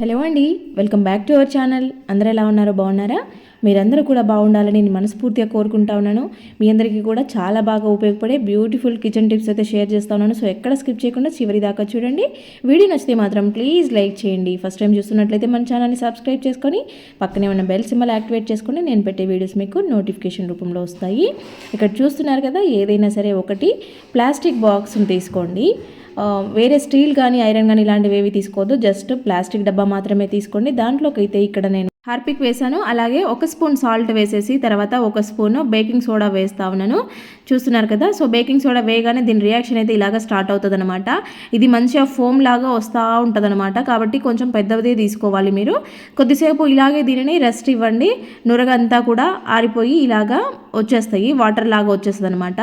Hello అండి welcome back to our channel. అందరూ ఎలా ఉన్నారో? బాగున్నారా? మీరందరూ కూడా బాగుండాలని నేను మనస్ఫూర్తిగా కోరుకుంటా ఉన్నాను. మీ అందరికీ కూడా చాలా బాగా ఉపయోగపడే బ్యూటిఫుల్ కిచెన్ టిప్స్ అయితే షేర్ చేస్తా ఉన్నాను. సో ఎక్కడ స్కిప్ చేయకుండా చివరి దాకా చూడండి. వీడియో నచ్చితే మాత్రం ప్లీజ్ లైక్ చేయండి. ఫస్ట్ టైం చూస్తున్నట్లయితే మన ఛానల్ని సబ్స్క్రైబ్ చేసుకొని పక్కనే ఉన్న బెల్ సింబల్ యాక్టివేట్ చేసుకొని నేను పెట్టే వీడియోస్ మీకు నోటిఫికేషన్ రూపంలో వస్తాయి. ఇక్కడ చూస్తున్నారు కదా ఏదైనా సరే ఒకటి ప్లాస్టిక్ బాక్స్ని తీసుకోండి. వేరే స్టీల్ కానీ ఐరన్ కానీ ఇలాంటివి ఏవి తీసుకోవద్దు. జస్ట్ ప్లాస్టిక్ డబ్బా మాత్రమే తీసుకోండి. దాంట్లోకి అయితే ఇక్కడ నేను హార్పిక్ వేసాను అలాగే ఒక స్పూన్ సాల్ట్ వేసేసి తర్వాత ఒక స్పూన్ బేకింగ్ సోడా వేస్తా ఉన్నాను. చూస్తున్నారు కదా? సో బేకింగ్ సోడా వేయగానే దీని రియాక్షన్ అయితే ఇలాగ స్టార్ట్ అవుతుంది అనమాట ఇది మంచిగా ఫోమ్ లాగా వస్తూ ఉంటుంది అనమాట కాబట్టి కొంచెం పెద్దది తీసుకోవాలి మీరు. కొద్దిసేపు ఇలాగే దీనిని రెస్ట్ ఇవ్వండి. నురగంతా కూడా ఆరిపోయి ఇలాగా వచ్చేస్తాయి. వాటర్ లాగా వచ్చేస్తుంది అనమాట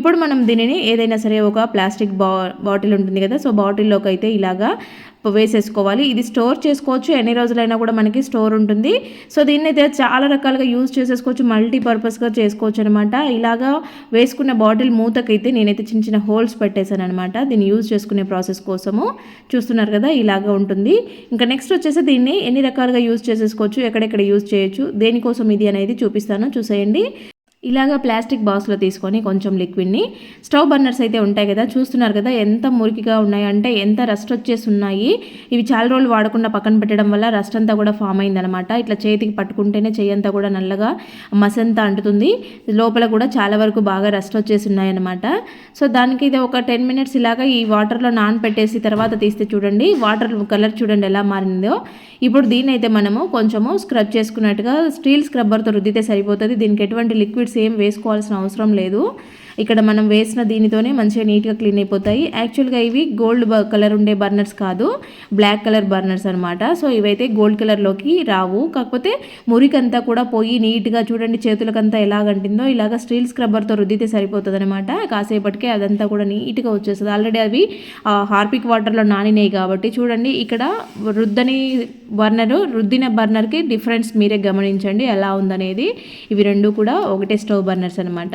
ఇప్పుడు మనం దీనిని ఏదైనా సరే ఒక ప్లాస్టిక్ బా బాటిల్ ఉంటుంది కదా? సో బాటిల్లోకి అయితే ఇలాగా వేసేసుకోవాలి. ఇది స్టోర్ చేసుకోవచ్చు. ఎన్ని రోజులైనా కూడా మనకి స్టోర్ ఉంటుంది. సో దీన్ని అయితే చాలా రకాలుగా యూజ్ చేసేసుకోవచ్చు. మల్టీపర్పస్గా చేసుకోవచ్చు అనమాట ఇలాగా వేసుకున్న బాటిల్ మూతకైతే నేనైతే చిన్న చిన్న హోల్స్ పెట్టేశాను అనమాట దీన్ని యూజ్ చేసుకునే ప్రాసెస్ కోసము. చూస్తున్నారు కదా ఇలాగా ఉంటుంది. ఇంకా నెక్స్ట్ వచ్చేసి దీన్ని ఎన్ని రకాలుగా యూజ్ చేసేసుకోవచ్చు ఎక్కడెక్కడ యూజ్ చేయొచ్చు దేనికోసం ఇది అనేది చూపిస్తాను. చూసేయండి. ఇలాగా ప్లాస్టిక్ బాక్స్లో తీసుకొని కొంచెం లిక్విడ్ని. స్టవ్ బర్నర్స్ అయితే ఉంటాయి కదా చూస్తున్నారు కదా ఎంత మురికిగా ఉన్నాయి అంటే ఎంత రస్ట్ వచ్చేసి ఉన్నాయి ఇవి చాలా రోజులు వాడకుండా పక్కన పెట్టడం వల్ల రస్ట్ అంతా కూడా ఫామ్ అయిందనమాట ఇట్లా చేతికి పట్టుకుంటేనే చెయ్యంతా కూడా నల్లగా మసంతా అంటుతుంది. లోపల కూడా చాలా వరకు బాగా రస్ట్ వచ్చేసి ఉన్నాయన్నమాట సో దానికి ఇది ఒక టెన్ మినిట్స్ ఇలాగా ఈ వాటర్లో నానపెట్టేసి తర్వాత తీస్తే చూడండి. వాటర్ కలర్ చూడండి ఎలా మారిందో. ఇప్పుడు దీన్ని అయితే మనము కొంచెము స్క్రబ్ చేసుకున్నట్టుగా స్టీల్ స్క్రబ్బర్తో రుద్దితే సరిపోతుంది. దీనికి ఎటువంటి లిక్విడ్స్ సేమ్ వేసుకోవాల్సిన అవసరం లేదు. ఇక్కడ మనం వేసిన దీనితోనే మంచిగా నీట్గా క్లీన్ అయిపోతాయి. యాక్చువల్గా ఇవి గోల్డ్ కలర్ ఉండే బర్నర్స్ కాదు. బ్లాక్ కలర్ బర్నర్స్ అనమాట సో ఇవైతే గోల్డ్ కలర్లోకి రావు. కాకపోతే మురికంతా కూడా పోయి నీట్గా చూడండి చేతులకంతా ఎలాగంటిందో ఇలాగ స్టీల్ స్క్రబ్బర్తో రుద్దితే సరిపోతుంది అనమాట కాసేపటికే అదంతా కూడా నీట్గా వచ్చేస్తుంది. ఆల్రెడీ అవి హార్పిక్ వాటర్లో నానినాయి కాబట్టి చూడండి ఇక్కడ రుద్దని బర్నరు రుద్దిన బర్నర్కి డిఫరెన్స్ మీరే గమనించండి ఎలా ఉందనేది. ఇవి రెండు కూడా ఒకటే స్టవ్ బర్నర్స్ అనమాట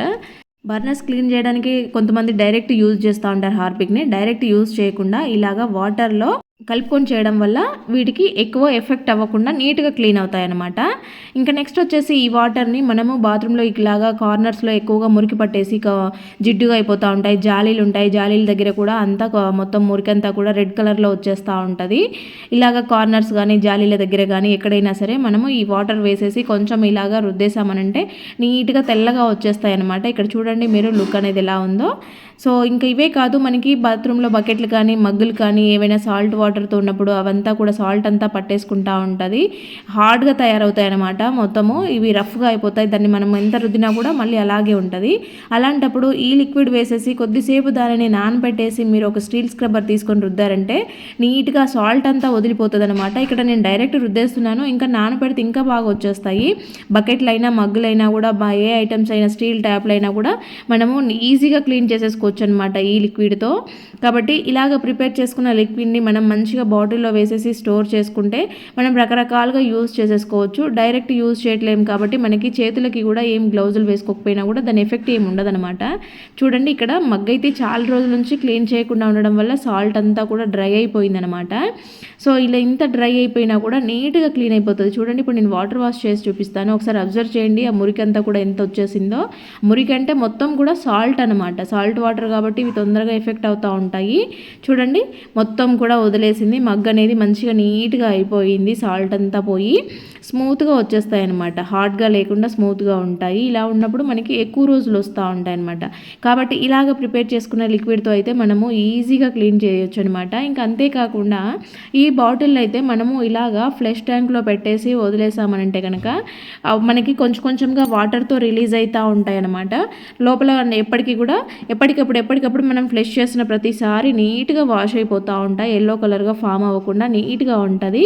బర్నర్స్ క్లీన్ చేయడానికి కొంతమంది డైరెక్ట్ యూజ్ చేస్తూ ఉంటారు హార్పిక్ని. డైరెక్ట్ యూజ్ చేయకుండా ఇలాగా వాటర్లో కలుపుకొని చేయడం వల్ల వీటికి ఎక్కువ ఎఫెక్ట్ అవ్వకుండా నీట్గా క్లీన్ అవుతాయన్నమాట. ఇంకా నెక్స్ట్ వచ్చేసి ఈ వాటర్ని మనము బాత్రూంలో ఇలాగా కార్నర్స్లో ఎక్కువగా మురికి పట్టేసి జిడ్డుగా అయిపోతూ ఉంటాయి జాలీలు ఉంటాయి. జాలీల దగ్గర కూడా అంతా మొత్తం మురికంతా కూడా రెడ్ కలర్లో వచ్చేస్తూ ఉంటుంది. ఇలాగ కార్నర్స్ కానీ జాలీల దగ్గర కానీ ఎక్కడైనా సరే మనము ఈ వాటర్ వేసేసి కొంచెం ఇలాగా రుద్దేశామనంటే నీట్గా తెల్లగా వచ్చేస్తాయి అనమాట ఇక్కడ చూడండి మీరు లుక్ అనేది ఎలా ఉందో. సో ఇంకా ఇవే కాదు మనకి బాత్రూంలో బకెట్లు కానీ మగ్గులు కానీ ఏవైనా సాల్ట్ వాటర్ వాటర్తో ఉన్నప్పుడు అవంతా కూడా సాల్ట్ అంతా పట్టేసుకుంటా ఉంటుంది. హార్డ్గా తయారవుతాయి అనమాట మొత్తము. ఇవి రఫ్గా అయిపోతాయి. దాన్ని మనం ఎంత రుద్దినా కూడా మళ్ళీ అలాగే ఉంటుంది. అలాంటప్పుడు ఈ లిక్విడ్ వేసేసి కొద్దిసేపు దానిని నానబెట్టేసి మీరు ఒక స్టీల్ స్క్రబ్బర్ తీసుకొని రుద్దారంటే నీట్గా సాల్ట్ అంతా వదిలిపోతుంది అనమాట ఇక్కడ నేను డైరెక్ట్ రుద్దేస్తున్నాను. ఇంకా నానబెడితే ఇంకా బాగా వచ్చేస్తాయి. బకెట్లు అయినా మగ్గులైనా కూడా ఏ ఐటమ్స్ అయినా స్టీల్ ట్యాప్లు అయినా కూడా మనము ఈజీగా క్లీన్ చేసేసుకోవచ్చు అనమాట ఈ లిక్విడ్తో కాబట్టి ఇలాగ ప్రిపేర్ చేసుకున్న లిక్విడ్ని మనం మంచిగా బాటిల్లో వేసేసి స్టోర్ చేసుకుంటే మనం రకరకాలుగా యూజ్ చేసేసుకోవచ్చు. డైరెక్ట్ యూజ్ చేయట్లేము కాబట్టి మనకి చేతులకి కూడా ఏం గ్లౌజులు వేసుకోకపోయినా కూడా దాని ఎఫెక్ట్ ఏమి ఉండదనమాట చూడండి ఇక్కడ మగ్గ అయితే చాలా రోజుల నుంచి క్లీన్ చేయకుండా ఉండడం వల్ల సాల్ట్ అంతా కూడా డ్రై అయిపోయిందనమాట సో ఇలా ఇంత డ్రై అయిపోయినా కూడా నీట్గా క్లీన్ అయిపోతుంది. చూడండి ఇప్పుడు నేను వాటర్ వాష్ చేసి చూపిస్తాను. ఒకసారి అబ్జర్వ్ చేయండి ఆ మురికి అంతా కూడా ఎంత వచ్చేసిందో. మురికి అంటే మొత్తం కూడా సాల్ట్ అనమాట సాల్ట్ వాటర్ కాబట్టి ఇవి తొందరగా ఎఫెక్ట్ అవుతూ ఉంటాయి. చూడండి మొత్తం కూడా వదిలేసింది మగ్ అనేది మంచిగా నీట్గా అయిపోయింది. సాల్ట్ అంతా పోయి స్మూత్గా వచ్చేస్తాయి అనమాట హాట్గా లేకుండా స్మూత్గా ఉంటాయి. ఇలా ఉన్నప్పుడు మనకి ఎక్కువ రోజులు వస్తూ ఉంటాయి అనమాట కాబట్టి ఇలాగ ప్రిపేర్ చేసుకున్న లిక్విడ్తో అయితే మనము ఈజీగా క్లీన్ చేయొచ్చు అనమాట ఇంకా అంతేకాకుండా ఈ బాటిల్ అయితే మనము ఇలాగా ఫ్లెష్ ట్యాంక్లో పెట్టేసి వదిలేసామనంటే కనుక మనకి కొంచెం కొంచెంగా వాటర్తో రిలీజ్ అవుతూ ఉంటాయి అనమాట లోపల ఎప్పటికీ కూడా ఎప్పటికప్పుడు ఎప్పటికప్పుడు మనం ఫ్లెష్ చేసిన ప్రతిసారి నీట్గా వాష్ అయిపోతూ ఉంటాయి. ఎల్లో కలర్ కలర్గా ఫామ్ అవ్వకుండా నీట్గా ఉంటుంది.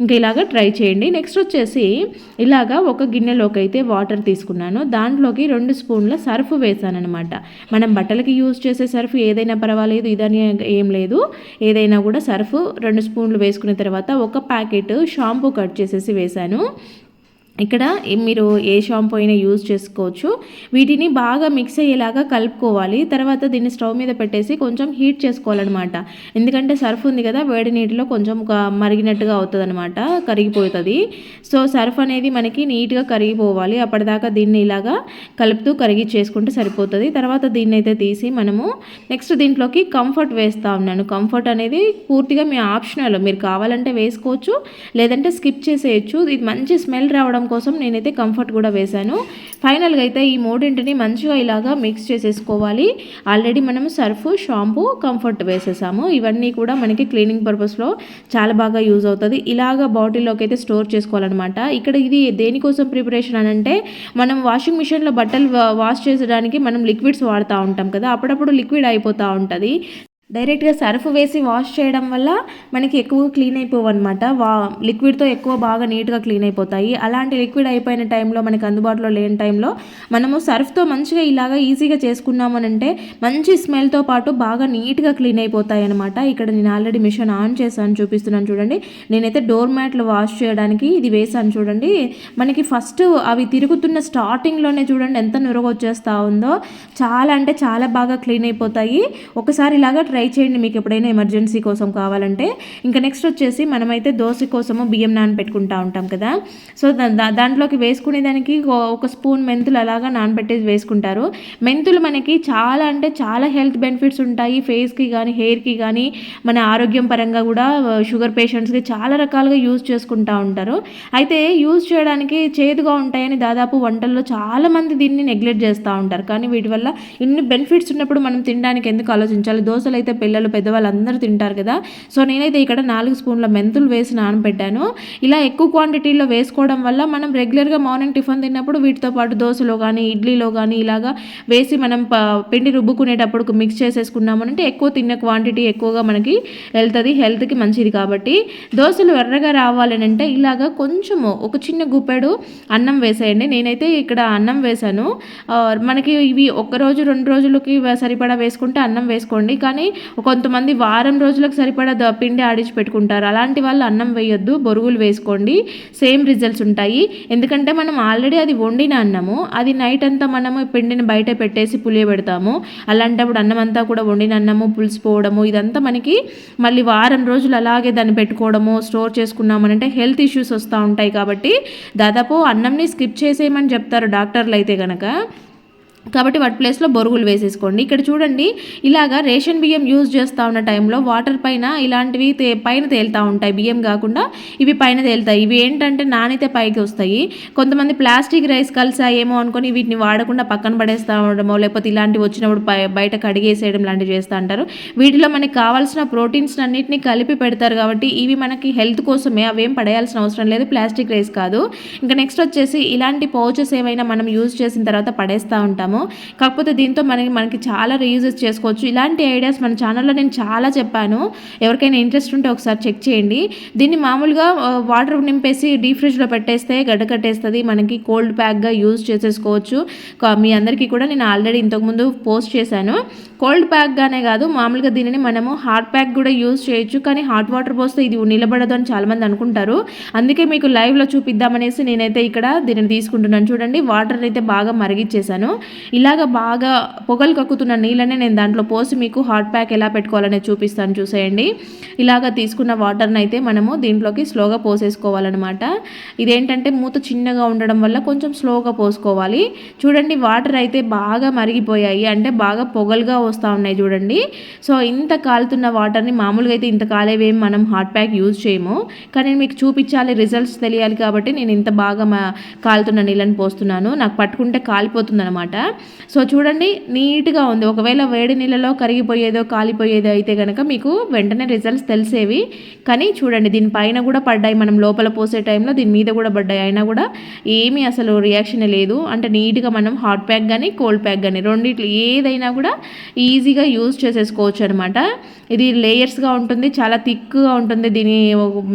ఇంకా ఇలాగ ట్రై చేయండి. నెక్స్ట్ వచ్చేసి ఇలాగా ఒక గిన్నెలోకి అయితే వాటర్ తీసుకున్నాను. దాంట్లోకి రెండు స్పూన్ల సర్ఫ్ వేసాను అనమాట మనం బట్టలకి యూజ్ చేసే సర్ఫ్ ఏదైనా పర్వాలేదు ఇదని ఏం లేదు. ఏదైనా కూడా సర్ఫ్ రెండు స్పూన్లు వేసుకున్న తర్వాత ఒక ప్యాకెట్ షాంపూ కట్ చేసేసి వేశాను ఇక్కడ మీరు ఏ షాంపూ అయినా యూజ్ చేసుకోవచ్చు. వీటిని బాగా మిక్స్ అయ్యేలాగా కలుపుకోవాలి. తర్వాత దీన్ని స్టవ్ మీద పెట్టేసి కొంచెం హీట్ చేసుకోవాలన్నమాట. ఎందుకంటే సర్ఫ్ ఉంది కదా వేడి నీటిలో కొంచెం మరిగినట్టుగా అవుతుంది అనమాట కరిగిపోతుంది. సో సర్ఫ్ అనేది మనకి నీట్గా కరిగిపోవాలి. అప్పటిదాకా దీన్ని ఇలాగా కలుపుతూ కరిగి చేసుకుంటే సరిపోతుంది. తర్వాత దీన్ని అయితే తీసి మనము నెక్స్ట్ దీంట్లోకి కంఫర్ట్ వేస్తూ ఉన్నాను. కంఫర్ట్ అనేది పూర్తిగా మీ ఆప్షనల్ మీరు కావాలంటే వేసుకోవచ్చు లేదంటే స్కిప్ చేసేయచ్చు. ఇది మంచి స్మెల్ రావడం రావడం కోసం నేనైతే కంఫర్ట్ కూడా వేశాను. ఫైనల్గా అయితే ఈ మూడింటిని మంచిగా ఇలాగా మిక్స్ చేసేసుకోవాలి. ఆల్రెడీ మనం సర్ఫ్ షాంపూ కంఫర్ట్ వేసేసాము. ఇవన్నీ కూడా మనకి క్లీనింగ్ పర్పస్లో చాలా బాగా యూజ్ అవుతుంది. ఇలాగ బాటిల్లోకి అయితే స్టోర్ చేసుకోవాలన్నమాట. ఇక్కడ ఇది దేనికోసం ప్రిపరేషన్ అని అంటే మనం వాషింగ్ మిషన్లో బట్టలు uh, వాష్ చేసడానికి మనం లిక్విడ్స్ వాడుతూ ఉంటాం కదా అప్పుడప్పుడు లిక్విడ్ అయిపోతూ ఉంటుంది. డైరెక్ట్గా సర్ఫ్ వేసి వాష్ చేయడం వల్ల మనకి ఎక్కువ క్లీన్ అయిపోవు అనమాట వా లిక్విడ్తో ఎక్కువ బాగా నీట్గా క్లీన్ అయిపోతాయి. అలాంటి లిక్విడ్ అయిపోయిన టైంలో మనకి అందుబాటులో లేని టైంలో మనము సర్ఫ్తో మంచిగా ఇలాగా ఈజీగా చేసుకున్నామనంటే మంచి స్మెల్తో పాటు బాగా నీట్గా క్లీన్ అయిపోతాయి అనమాట ఇక్కడ నేను ఆల్రెడీ మిషన్ ఆన్ చేశాను చూపిస్తున్నాను చూడండి. నేనైతే డోర్ మ్యాట్లు వాష్ చేయడానికి ఇది వేసాను చూడండి. మనకి ఫస్ట్ అవి తిరుగుతున్న స్టార్టింగ్లోనే చూడండి ఎంత నురగొచ్చేస్తా ఉందో. చాలా అంటే చాలా బాగా క్లీన్ అయిపోతాయి. ఒకసారి ఇలాగా ట్రై ట్రై చేయండి మీకు ఎప్పుడైనా ఎమర్జెన్సీ కోసం కావాలంటే. ఇంకా నెక్స్ట్ వచ్చేసి మనమైతే దోశ కోసము బియ్యం నానబెట్టుకుంటా ఉంటాం కదా. సో దాంట్లోకి వేసుకునే దానికి ఒక స్పూన్ మెంతులు అలాగా నానబెట్టేసి వేసుకుంటారు. మెంతులు మనకి చాలా అంటే చాలా హెల్త్ బెనిఫిట్స్ ఉంటాయి. ఫేస్కి కానీ హెయిర్కి కానీ మన ఆరోగ్యం పరంగా కూడా షుగర్ పేషెంట్స్కి చాలా రకాలుగా యూజ్ చేసుకుంటూ ఉంటారు. అయితే యూజ్ చేయడానికి చేదుగా ఉంటాయని దాదాపు వంటల్లో చాలామంది దీన్ని నెగ్లెక్ట్ చేస్తూ ఉంటారు. కానీ వీటి వల్ల ఇన్ని బెనిఫిట్స్ ఉన్నప్పుడు మనం తినడానికి ఎందుకు ఆలోచించాలి? దోశలు అయితే అయితే పిల్లలు పెద్దవాళ్ళు అందరూ తింటారు కదా. సో నేనైతే ఇక్కడ నాలుగు స్పూన్ల మెంతులు వేసి నానబెట్టాను. ఇలా ఎక్కువ క్వాంటిటీలో వేసుకోవడం వల్ల మనం రెగ్యులర్గా మార్నింగ్ టిఫిన్ తిన్నప్పుడు వీటితో పాటు దోశలో కానీ ఇడ్లీలో కానీ ఇలాగా వేసి మనం పిండి రుబ్బుకునేటప్పుడు మిక్స్ చేసేసుకున్నామనంటే ఎక్కువ తిన్న క్వాంటిటీ ఎక్కువగా మనకి వెళ్తుంది హెల్త్కి మంచిది కాబట్టి. దోశలు ఎర్రగా రావాలని అంటే ఇలాగా కొంచెము ఒక చిన్న గుప్పెడు అన్నం వేసేయండి. నేనైతే ఇక్కడ అన్నం వేశాను. మనకి ఇవి ఒక్కరోజు రెండు రోజులకి సరిపడా వేసుకుంటే అన్నం వేసుకోండి. కానీ కొంతమంది వారం రోజులకు సరిపడా పిండి ఆడించి పెట్టుకుంటారు. అలాంటి వాళ్ళు అన్నం వేయొద్దు బొరుగులు వేసుకోండి సేమ్ రిజల్ట్స్ ఉంటాయి. ఎందుకంటే మనం ఆల్రెడీ అది వండిన అన్నము అది నైట్ అంతా మనము పిండిని బయట పెట్టేసి పెడతాము. అలాంటప్పుడు అన్నం అంతా కూడా వండిన అన్నము పులిసిపోవడము ఇదంతా మనకి మళ్ళీ వారం రోజులు అలాగే దాన్ని పెట్టుకోవడము స్టోర్ చేసుకున్నామనంటే హెల్త్ ఇష్యూస్ వస్తూ ఉంటాయి కాబట్టి దాదాపు అన్నంని స్కిప్ చేసేయమని చెప్తారు డాక్టర్లు అయితే కనుక కాబట్టి వాటి ప్లేస్లో బొరుగులు వేసేసుకోండి. ఇక్కడ చూడండి ఇలాగా రేషన్ బియ్యం యూజ్ చేస్తూ ఉన్న టైంలో వాటర్ పైన ఇలాంటివి తే పైన తేలుతూ ఉంటాయి. బియ్యం కాకుండా ఇవి పైన తేలుతాయి. ఇవి ఏంటంటే నానితే పైకి వస్తాయి. కొంతమంది ప్లాస్టిక్ రైస్ కలిసాయేమో అనుకొని వీటిని వాడకుండా పక్కన పడేస్తూ ఉండడమో లేకపోతే ఇలాంటివి వచ్చినప్పుడు బయట కడిగేసేయడం లాంటివి చేస్తూ అంటారు. వీటిలో మనకి కావాల్సిన ప్రోటీన్స్ అన్నింటినీ కలిపి పెడతారు కాబట్టి ఇవి మనకి హెల్త్ కోసమే అవేం పడేయాల్సిన అవసరం లేదు. ప్లాస్టిక్ రైస్ కాదు. ఇంకా నెక్స్ట్ వచ్చేసి ఇలాంటి పౌచెస్ ఏమైనా మనం యూజ్ చేసిన తర్వాత పడేస్తూ ఉంటాము. చేస్తాము. కాకపోతే దీంతో మనకి మనకి చాలా రీయూజెస్ చేసుకోవచ్చు. ఇలాంటి ఐడియాస్ మన ఛానల్లో నేను చాలా చెప్పాను. ఎవరికైనా ఇంట్రెస్ట్ ఉంటే ఒకసారి చెక్ చేయండి. దీన్ని మామూలుగా వాటర్ నింపేసి డీప్ ఫ్రిడ్జ్లో పెట్టేస్తే గడ్డ కట్టేస్తుంది. మనకి కోల్డ్ ప్యాక్గా యూజ్ చేసేసుకోవచ్చు. మీ అందరికీ కూడా నేను ఆల్రెడీ ఇంతకుముందు పోస్ట్ చేశాను. కోల్డ్ ప్యాక్గానే కాదు మామూలుగా దీనిని మనము హాట్ ప్యాక్ కూడా యూజ్ చేయొచ్చు. కానీ హాట్ వాటర్ పోస్తే ఇది నిలబడదు అని చాలామంది అనుకుంటారు. అందుకే మీకు లైవ్లో చూపిద్దామనేసి నేనైతే ఇక్కడ దీనిని తీసుకుంటున్నాను. చూడండి వాటర్ అయితే బాగా మరిగిచ్చేసాను. ఇలాగ బాగా పొగలు కక్కుతున్న నీళ్ళనే నేను దాంట్లో పోసి మీకు హాట్ ప్యాక్ ఎలా పెట్టుకోవాలనేది చూపిస్తాను చూసేయండి. ఇలాగ తీసుకున్న వాటర్ని అయితే మనము దీంట్లోకి స్లోగా పోసేసుకోవాలన్నమాట. ఇదేంటంటే మూత చిన్నగా ఉండడం వల్ల కొంచెం స్లోగా పోసుకోవాలి. చూడండి వాటర్ అయితే బాగా మరిగిపోయాయి. అంటే బాగా పొగలుగా వస్తూ ఉన్నాయి చూడండి. సో ఇంత కాలుతున్న వాటర్ని మామూలుగా అయితే ఇంత కాలేవేం మనం హాట్ ప్యాక్ యూజ్ చేయము. కానీ మీకు చూపించాలి రిజల్ట్స్ తెలియాలి కాబట్టి నేను ఇంత బాగా కాలుతున్న నీళ్ళని పోస్తున్నాను. నాకు పట్టుకుంటే కాలిపోతుంది అనమాట సో చూడండి నీట్గా ఉంది. ఒకవేళ వేడి నీళ్ళలో కరిగిపోయేదో కాలిపోయేదో అయితే కనుక మీకు వెంటనే రిజల్ట్స్ తెలిసేవి. కానీ చూడండి దీనిపైన కూడా పడ్డాయి. మనం లోపల పోసే టైంలో దీని మీద కూడా పడ్డాయి. అయినా కూడా ఏమీ అసలు రియాక్షన్ లేదు. అంటే నీట్గా మనం హాట్ ప్యాక్ కానీ కోల్డ్ ప్యాక్ కానీ రెండిట్లు ఏదైనా కూడా ఈజీగా యూజ్ చేసేసుకోవచ్చు అనమాట ఇది లేయర్స్గా ఉంటుంది. చాలా థిక్గా ఉంటుంది దీని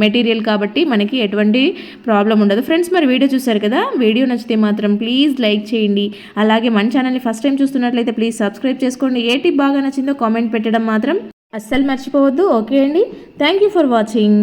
మెటీరియల్ కాబట్టి మనకి ఎటువంటి ప్రాబ్లం ఉండదు. ఫ్రెండ్స్ మరి వీడియో చూసారు కదా? వీడియో నచ్చితే మాత్రం ప్లీజ్ లైక్ చేయండి. అలాగే మన ఛానల్ని ఫస్ట్ టైం చూస్తున్నట్లయితే ప్లీజ్ సబ్స్క్రైబ్ చేసుకోండి. ఏ టిప్ బాగా నచ్చిందో కామెంట్ పెట్టడం మాత్రం అస్సలు మర్చిపోవద్దు. ఓకే అండి? Thank you for watching